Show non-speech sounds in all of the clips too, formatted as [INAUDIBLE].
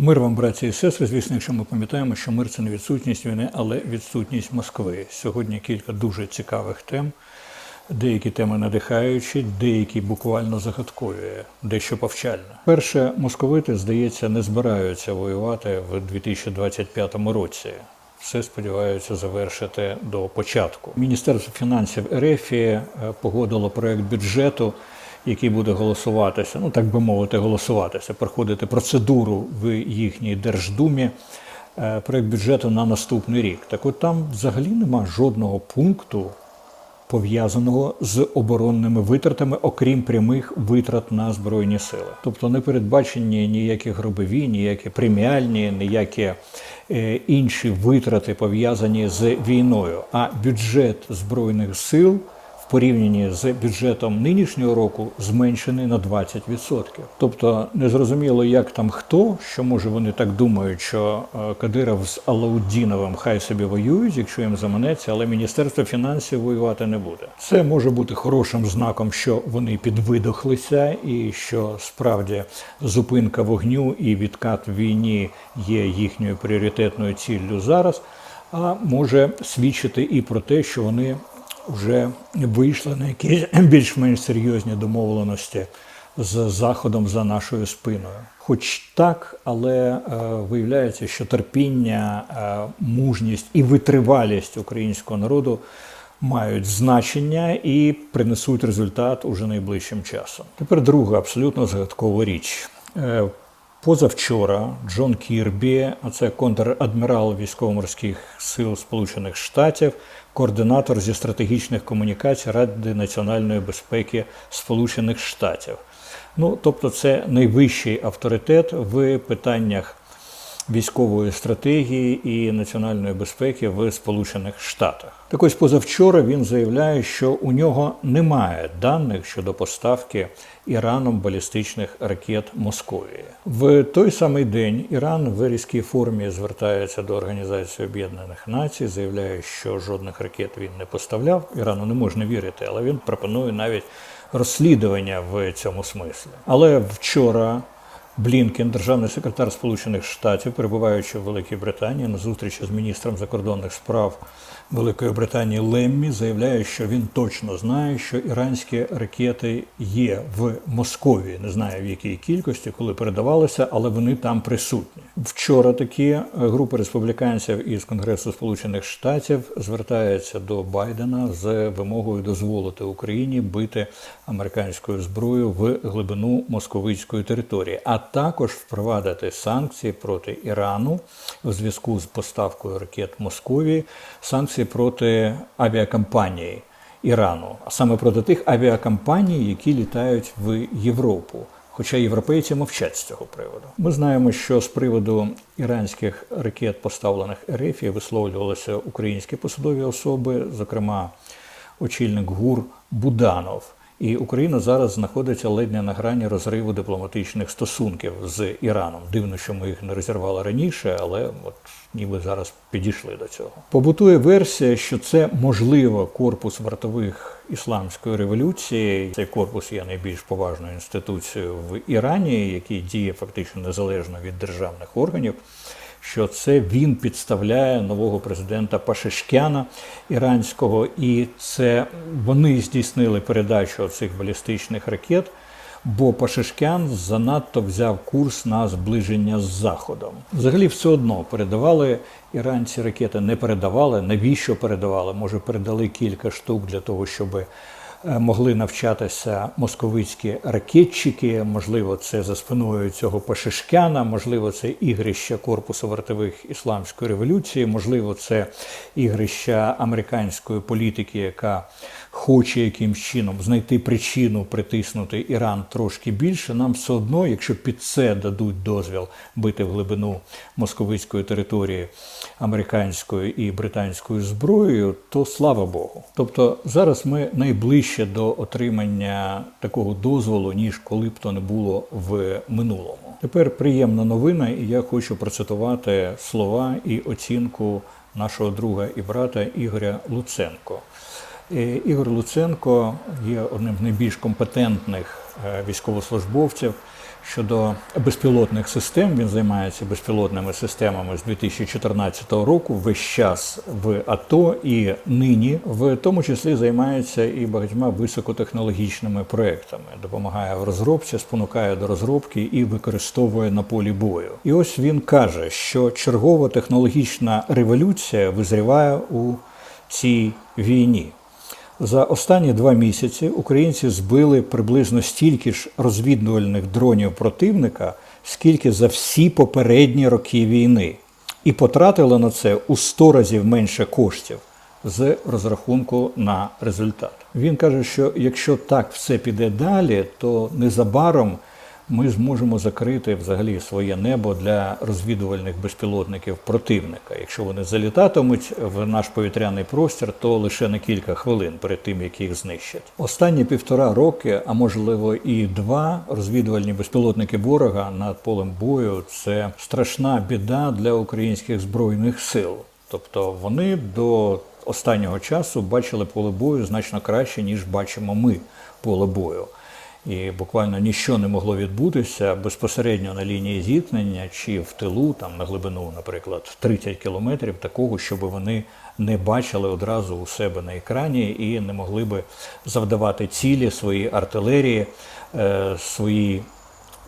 Мир вам, браті і сестри. Звісно, якщо ми пам'ятаємо, що мир це не відсутність війни, але відсутність Москви. Сьогодні кілька дуже цікавих тем. Деякі теми надихаючі, деякі буквально загадкові, дещо повчальне. Перше, московити, здається, не збираються воювати в 2025 році. Все сподіваються завершити до початку. Міністерство фінансів РФ е, погодило проект бюджету, який буде голосуватися, ну так би мовити, голосуватися, проходити процедуру в їхній Держдумі. е, Проект бюджету на наступний рік. Так от там взагалі нема жодного пункту, пов'язаного з оборонними витратами, окрім прямих витрат на збройні сили. Тобто не передбачені ніякі гробові, ніякі преміальні, ніякі е, інші витрати пов'язані з війною. А бюджет збройних сил в порівнянні з бюджетом нинішнього року зменшений на 20%. Тобто незрозуміло, як там хто, що може вони так думають, що е, Кадиров з Алаудіновим хай собі воюють, якщо їм заманеться, але Міністерство фінансів воювати не буде. Це може бути хорошим знаком, що вони підвидохлися, і що справді зупинка вогню і відкат в війні є їхньою пріоритетною ціллю зараз. А може свідчити і про те, що вони вже вийшли на якісь [CLEARS THROAT] більш-менш серйозні домовленості з Заходом за нашою спиною. Хоч так, але е, виявляється, що терпіння, е, мужність і витривалість українського народу мають значення і принесуть результат уже найближчим часом. Тепер друга абсолютно загадкова річ. Позавчора Джон Кірбі, а це контр-адмірал військово-морських сил Сполучених Штатів, координатор зі стратегічних комунікацій Ради національної безпеки Сполучених Штатів. Ну, тобто, це найвищий авторитет в питаннях військової стратегії і національної безпеки в Сполучених Штатах. Так ось позавчора він заявляє, що у нього немає даних щодо поставки Іраном балістичних ракет Московії. В той самий день Іран в різкій формі звертається до Організації Об'єднаних Націй, заявляє, що жодних ракет він не поставляв. Ірану не можна вірити, але він пропонує навіть розслідування в цьому смислі. Але вчора Блінкен, державний секретар Сполучених Штатів, перебуваючи в Великій Британії на зустрічі з міністром закордонних справ Великої Британії Леммі, заявляє, що він точно знає, що іранські ракети є в Московії. Не знаю в якій кількості, коли передавалися, але вони там присутні. Вчора такі групи республіканців із Конгресу Сполучених Штатів звертаються до Байдена з вимогою дозволити Україні бити американською зброєю в глибину московицької території, а також впровадити санкції проти Ірану у зв'язку з поставкою ракет Московії, санкції проти авіакомпанії Ірану, а саме проти тих авіакомпаній, які літають в Європу. Хоча європейці мовчать з цього приводу. Ми знаємо, що з приводу іранських ракет, поставлених РФ, висловлювалися українські посадові особи, зокрема очільник ГУР Буданов. І Україна зараз знаходиться ледь не на грані розриву дипломатичних стосунків з Іраном. Дивно, що ми їх не розірвали раніше, але от ніби зараз підійшли до цього. Побутує версія, що це можливо корпус вартових ісламської революції. Цей корпус є найбільш поважною інституцією в Ірані, який діє фактично незалежно від державних органів що це він підставляє нового президента Пашешкяна іранського, і це вони здійснили передачу цих балістичних ракет. Бо Пашешкян занадто взяв курс на зближення з Заходом. Взагалі, все одно передавали іранці ракети, не передавали. Навіщо передавали? Може, передали кілька штук для того, щоб могли навчатися московицькі ракетчики, можливо, це за спиною цього Пашишкяна, можливо, це ігрища корпусу вартових ісламської революції, можливо, це ігрища американської політики, яка хоче якимсь чином знайти причину притиснути Іран трошки більше. Нам все одно, якщо під це дадуть дозвіл бити в глибину московицької території американською і британською зброєю, то слава Богу. Тобто зараз ми найближче до отримання такого дозволу, ніж коли б то не було в минулому. Тепер приємна новина, і я хочу процитувати слова і оцінку нашого друга і брата Ігоря Луценко. Ігор Луценко є одним з найбільш компетентних е, військовослужбовців щодо безпілотних систем. Він займається безпілотними системами з 2014 року. Весь час в АТО і нині, в тому числі, займається і багатьма високотехнологічними проектами. Допомагає в розробці, спонукає до розробки і використовує на полі бою. І ось він каже, що чергова технологічна революція визріває у цій війні. За останні два місяці українці збили приблизно стільки ж розвідувальних дронів противника, скільки за всі попередні роки війни, і потратили на це у 100 разів менше коштів з розрахунку на результат. Він каже, що якщо так все піде далі, то незабаром ми зможемо закрити взагалі своє небо для розвідувальних безпілотників противника. Якщо вони залітатимуть в наш повітряний простір, то лише на кілька хвилин перед тим, як їх знищать. Останні півтора роки, а можливо і два, розвідувальні безпілотники ворога над полем бою це страшна біда для українських збройних сил. Тобто вони до останнього часу бачили поле бою значно краще, ніж бачимо ми поле бою і буквально нічого не могло відбутися безпосередньо на лінії зіткнення чи в тилу, там на глибину, наприклад, 30 кілометрів, такого, щоб вони не бачили одразу у себе на екрані і не могли би завдавати цілі своїй артилерії, е, свої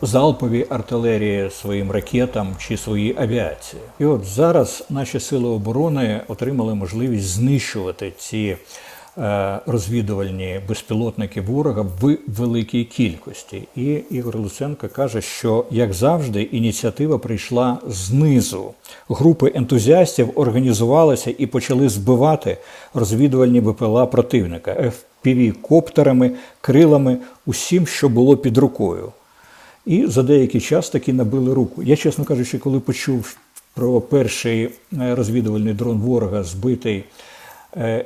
залпові артилерії своїм ракетам чи своїй авіації. І от зараз наші сили оборони отримали можливість знищувати ці. Е, розвідувальні безпілотники ворога в великій кількості. І Ігор Луценко каже, що як завжди ініціатива прийшла знизу. Групи ентузіастів організувалися і почали збивати розвідувальні БПЛА противника fpv коптерами, крилами, усім, що було під рукою. І за деякий час таки набили руку. Я, чесно кажучи, коли почув про перший е, розвідувальний дрон ворога, збитий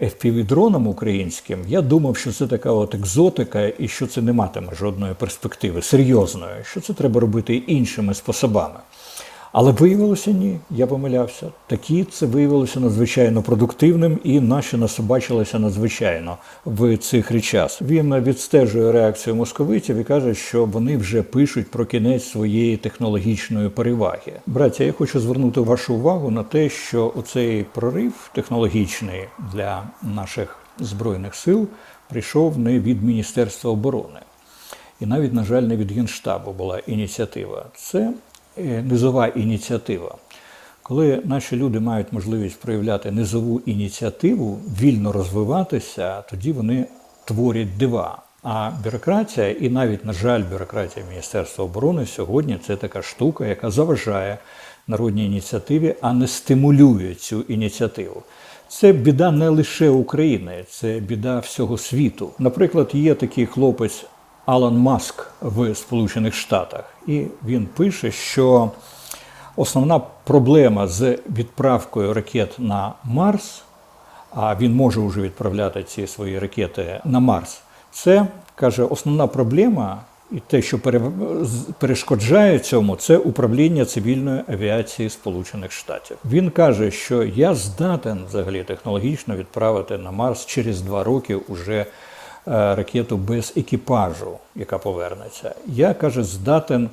FPV-дроном українським, я думав, що це така от екзотика і що це не матиме жодної перспективи серйозної, що це треба робити іншими способами. Але виявилося ні, я помилявся. Такі це виявилося надзвичайно продуктивним, і наші насобачилися надзвичайно в цих речах. Він відстежує реакцію московитів і каже, що вони вже пишуть про кінець своєї технологічної переваги. Браття, я хочу звернути вашу увагу на те, що оцей прорив технологічний для наших збройних сил прийшов не від Міністерства оборони. І навіть, на жаль, не від Генштабу була ініціатива. Це низова ініціатива. Коли наші люди мають можливість проявляти низову ініціативу, вільно розвиватися, тоді вони творять дива. А бюрократія, і навіть, на жаль, бюрократія Міністерства оборони сьогодні це така штука, яка заважає народній ініціативі, а не стимулює цю ініціативу. Це біда не лише України, це біда всього світу. Наприклад, є такий хлопець Алан Маск в Сполучених Штатах, і він пише, що основна проблема з відправкою ракет на Марс, а він може вже відправляти ці свої ракети на Марс. Це каже, основна проблема, і те, що перешкоджає цьому, це управління цивільної авіації Сполучених Штатів. Він каже, що я здатен взагалі технологічно відправити на Марс через два роки уже ракету без екіпажу, яка повернеться. Я каже, здатен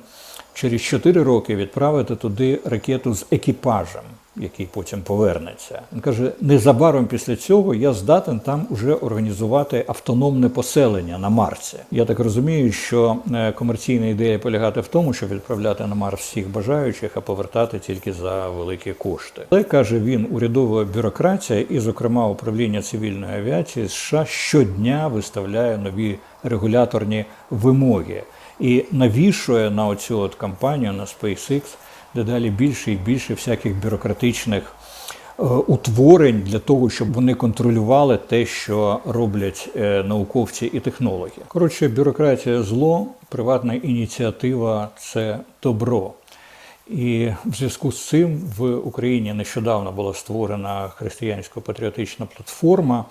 через 4 роки відправити туди ракету з екіпажем який потім повернеться. Він каже: незабаром після цього я здатен там уже організувати автономне поселення на Марсі. Я так розумію, що е, комерційна ідея полягати в тому, щоб відправляти на Марс всіх бажаючих, а повертати тільки за великі кошти. Але каже він, урядова бюрократія, і, зокрема, управління цивільної авіації США щодня виставляє нові регуляторні вимоги і навішує на оцю от кампанію на SpaceX дедалі більше і більше всяких бюрократичних е, утворень для того, щоб вони контролювали те, що роблять е, науковці і технологи. Коротше, бюрократія зло, приватна ініціатива це добро. І в зв'язку з цим в Україні нещодавно була створена християнсько-патріотична платформа.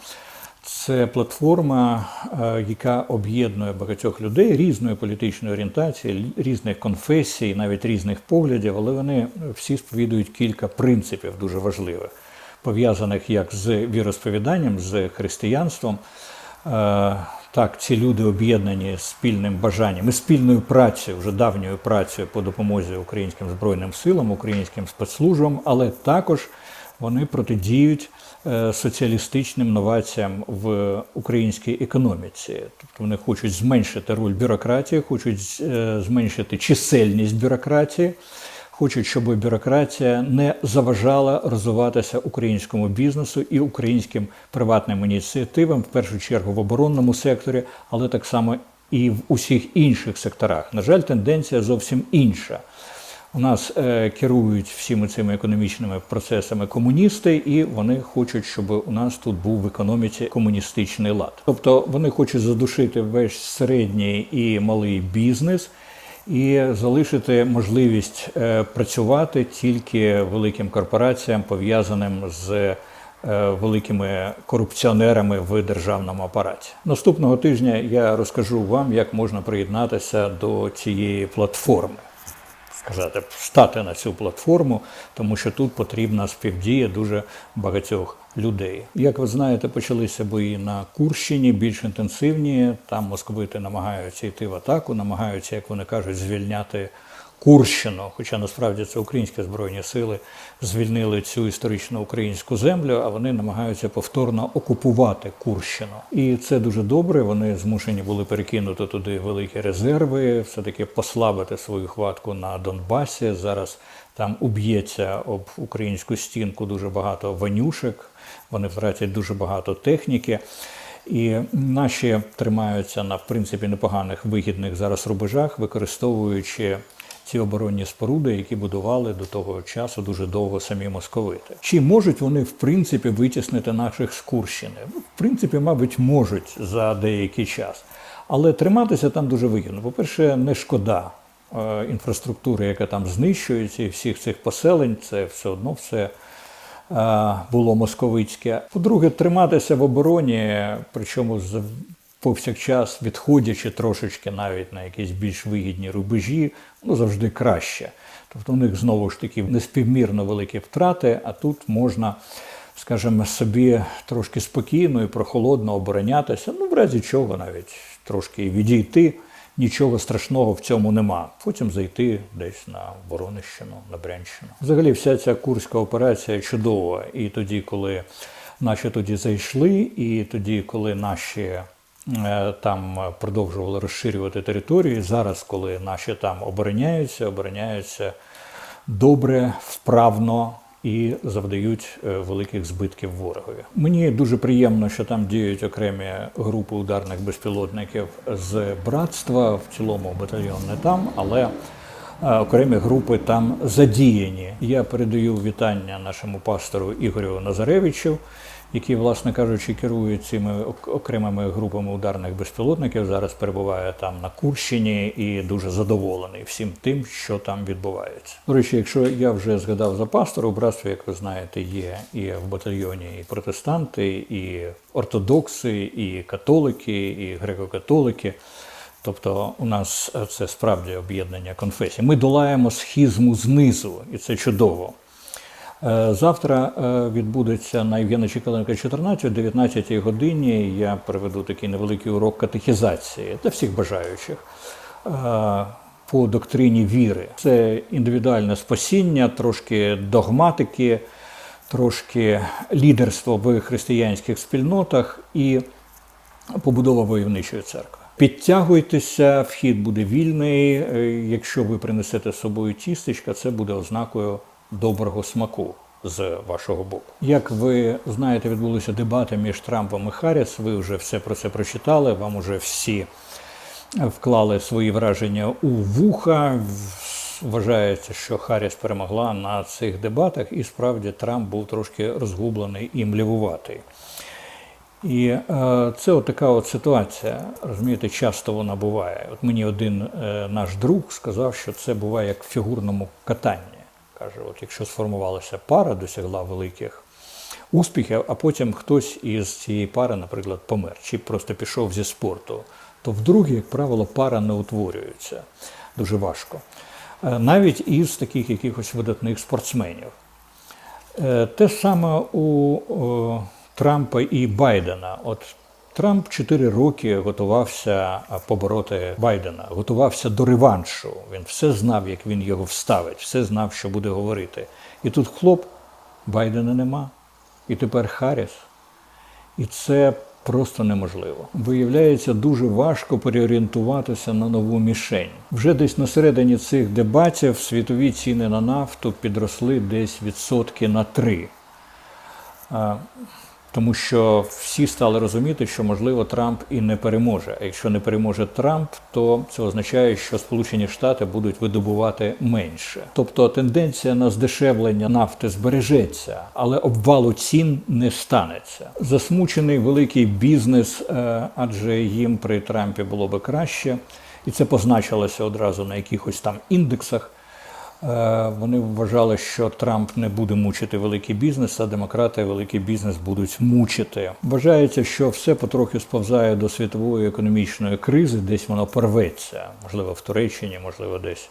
Це платформа, е, яка об'єднує багатьох людей різної політичної орієнтації, різних конфесій, навіть різних поглядів, але вони всі сповідують кілька принципів дуже важливих, пов'язаних як з віросповіданням, з християнством, е, Так, ці люди об'єднані спільним бажанням і спільною працею, вже давньою працею по допомозі українським збройним силам, українським спецслужбам, але також вони протидіють соціалістичним новаціям в українській економіці. Тобто вони хочуть зменшити роль бюрократії, хочуть е, зменшити чисельність бюрократії. Хочуть, щоб бюрократія не заважала розвиватися українському бізнесу і українським приватним ініціативам, в першу чергу в оборонному секторі, але так само і в усіх інших секторах. На жаль, тенденція зовсім інша. У нас е, керують всіми цими економічними процесами комуністи, і вони хочуть, щоб у нас тут був в економіці комуністичний лад. Тобто вони хочуть задушити весь середній і малий бізнес і залишити можливість е, працювати тільки великим корпораціям, пов'язаним з е, великими корупціонерами в державному апараті. Наступного тижня я розкажу вам, як можна приєднатися до цієї платформи сказати, стати на цю платформу, тому що тут потрібна співдія дуже багатьох людей. Як ви знаєте, почалися бої на Курщині, більш інтенсивні. Там московити намагаються йти в атаку, намагаються, як вони кажуть, звільняти. Курщину, хоча насправді це українські збройні сили звільнили цю історичну українську землю, а вони намагаються повторно окупувати Курщину. І це дуже добре. Вони змушені були перекинути туди великі резерви, все таки послабити свою хватку на Донбасі. Зараз там уб'ється об українську стінку дуже багато ванюшек. Вони втратять дуже багато техніки. І наші тримаються на в принципі непоганих вигідних зараз рубежах, використовуючи ці оборонні споруди, які будували до того часу дуже довго самі московити. Чи можуть вони в принципі витіснити наших з Курщини? Ну, в принципі, мабуть, можуть за деякий час, але триматися там дуже вигідно. По-перше, не шкода е, інфраструктури, яка там знищується, і всіх цих поселень, це все одно все. е, Було московицьке. По-друге, триматися в обороні, причому з повсякчас відходячи трошечки навіть на якісь більш вигідні рубежі, ну завжди краще. Тобто у них знову ж таки неспівмірно великі втрати, а тут можна, скажімо, собі трошки спокійно і прохолодно оборонятися, ну в разі чого навіть трошки відійти. Нічого страшного в цьому нема. Потім зайти десь на Воронищину, на Брянщину. Взагалі, вся ця курська операція чудова. І тоді, коли наші тоді зайшли, і тоді, коли наші там продовжували розширювати території. Зараз, коли наші там обороняються, обороняються добре, вправно. І завдають е, великих збитків ворогові. Мені дуже приємно, що там діють окремі групи ударних безпілотників з братства. В цілому батальйон не там, але е, окремі групи там задіяні. Я передаю вітання нашому пастору Ігорю Назаревичу який, власне кажучи, керує цими окремими групами ударних безпілотників, зараз перебуває там на Курщині і дуже задоволений всім тим, що там відбувається. До речі, якщо я вже згадав за пастора, у братстві, як ви знаєте, є і в батальйоні і протестанти, і ортодокси, і католики, і греко-католики. Тобто у нас це справді об'єднання конфесій. Ми долаємо схізму знизу, і це чудово. Е, завтра е, відбудеться на Євгена Чекаленка 14 о 19 годині. Я проведу такий невеликий урок катехізації для всіх бажаючих е, по доктрині віри. Це індивідуальне спасіння, трошки догматики, трошки лідерство в християнських спільнотах і побудова войовничої церкви. Підтягуйтеся, вхід буде вільний. Якщо ви принесете з собою тістечка, це буде ознакою доброго смаку з вашого боку. Як ви знаєте, відбулися дебати між Трампом і Харріс. Ви вже все про це прочитали. Вам уже всі вклали свої враження у вуха. Вважається, що Харріс перемогла на цих дебатах, і справді Трамп був трошки розгублений і млівуватий. І е, це от така от ситуація. Розумієте, часто вона буває. От мені один е, наш друг сказав, що це буває як в фігурному катанні. Каже, от якщо сформувалася пара, досягла великих успіхів, а потім хтось із цієї пари, наприклад, помер, чи просто пішов зі спорту, то вдруге, як правило, пара не утворюється дуже важко. Е, навіть із таких якихось видатних спортсменів. Е, те саме у Трампа і Байдена. От Трамп 4 роки готувався побороти Байдена, готувався до реваншу. Він все знав, як він його вставить, все знав, що буде говорити. І тут хлоп, Байдена нема. І тепер Харріс. І це просто неможливо. Виявляється, дуже важко переорієнтуватися на нову мішень. Вже десь на середині цих дебатів світові ціни на нафту підросли десь відсотки на три. Тому що всі стали розуміти, що можливо Трамп і не переможе. А якщо не переможе Трамп, то це означає, що Сполучені Штати будуть видобувати менше. Тобто тенденція на здешевлення нафти збережеться, але обвалу цін не станеться. Засмучений великий бізнес, е, адже їм при Трампі було би краще, і це позначилося одразу на якихось там індексах. Е, Вони вважали, що Трамп не буде мучити великий бізнес, а демократи великий бізнес будуть мучити. Вважається, що все потрохи сповзає до світової економічної кризи, десь воно порветься, можливо, в Туреччині, можливо, десь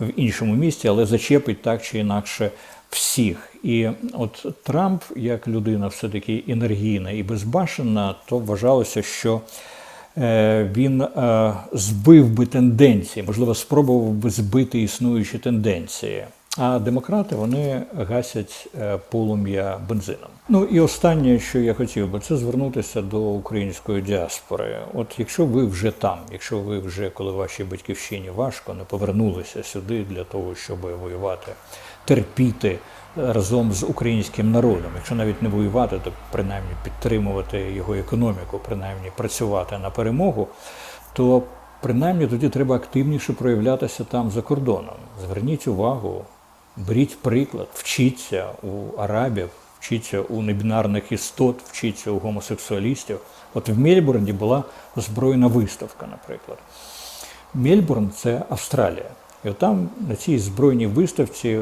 в іншому місті, але зачепить так чи інакше всіх. І от Трамп, як людина все-таки енергійна і безбашена, то вважалося, що він е, збив би тенденції, можливо, спробував би збити існуючі тенденції. А демократи вони гасять е, полум'я бензином. Ну і останнє, що я хотів би, це звернутися до української діаспори. От якщо ви вже там, якщо ви вже коли вашій батьківщині важко, не повернулися сюди для того, щоб воювати, терпіти разом з українським народом, якщо навіть не воювати, то принаймні підтримувати його економіку, принаймні працювати на перемогу, то принаймні тоді треба активніше проявлятися там за кордоном. Зверніть увагу, беріть приклад, вчіться у арабів, вчіться у небінарних істот, вчіться у гомосексуалістів. От в Мельбурні була збройна виставка, наприклад. Мельбурн це Австралія. І от там на цій збройній виставці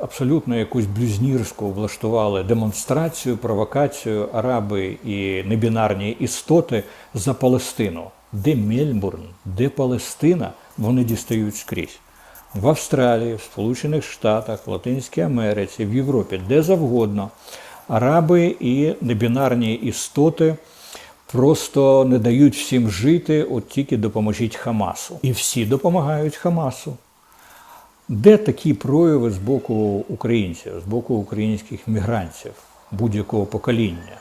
абсолютно якусь блюзнірську влаштували демонстрацію, провокацію араби і небінарні істоти за Палестину. Де Мельбурн, де Палестина, вони дістають скрізь. В Австралії, в Сполучених Штатах, Латинській Америці, в Європі, де завгодно. Араби і небінарні істоти просто не дають всім жити, от тільки допоможіть Хамасу. І всі допомагають Хамасу. Де такі прояви з боку українців, з боку українських мігрантів будь-якого покоління?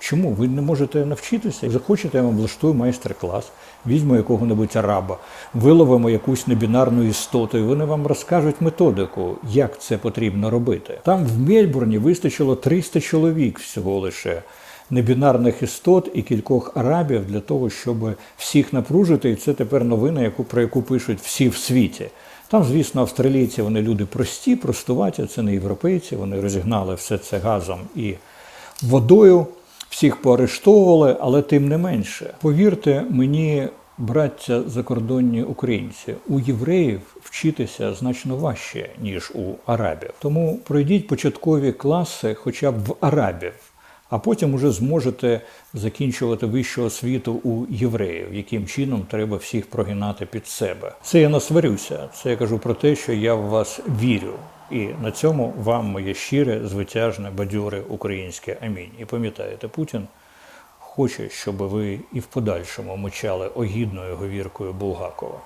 Чому ви не можете навчитися? Захочете, я вам влаштую майстер-клас, візьму якого-небудь араба, виловимо якусь небінарну істоту, і вони вам розкажуть методику, як це потрібно робити. Там в Мельбурні вистачило 300 чоловік всього лише небінарних істот і кількох арабів для того, щоб всіх напружити. І це тепер новина, яку про яку пишуть всі в світі. Там, звісно, австралійці вони люди прості, простуваті, це не європейці. Вони розігнали все це газом і водою, всіх поорештовували, але тим не менше. Повірте мені, браття закордонні українці, у євреїв вчитися значно важче, ніж у арабів. Тому пройдіть початкові класи хоча б в арабів. А потім уже зможете закінчувати вищу освіту у євреїв, яким чином треба всіх прогинати під себе. Це я насварюся. Це я кажу про те, що я в вас вірю. І на цьому вам моє щире, звитяжне, бадьоре українське амінь. І пам'ятаєте, Путін хоче, щоб ви і в подальшому мочали огідною говіркою Булгакова.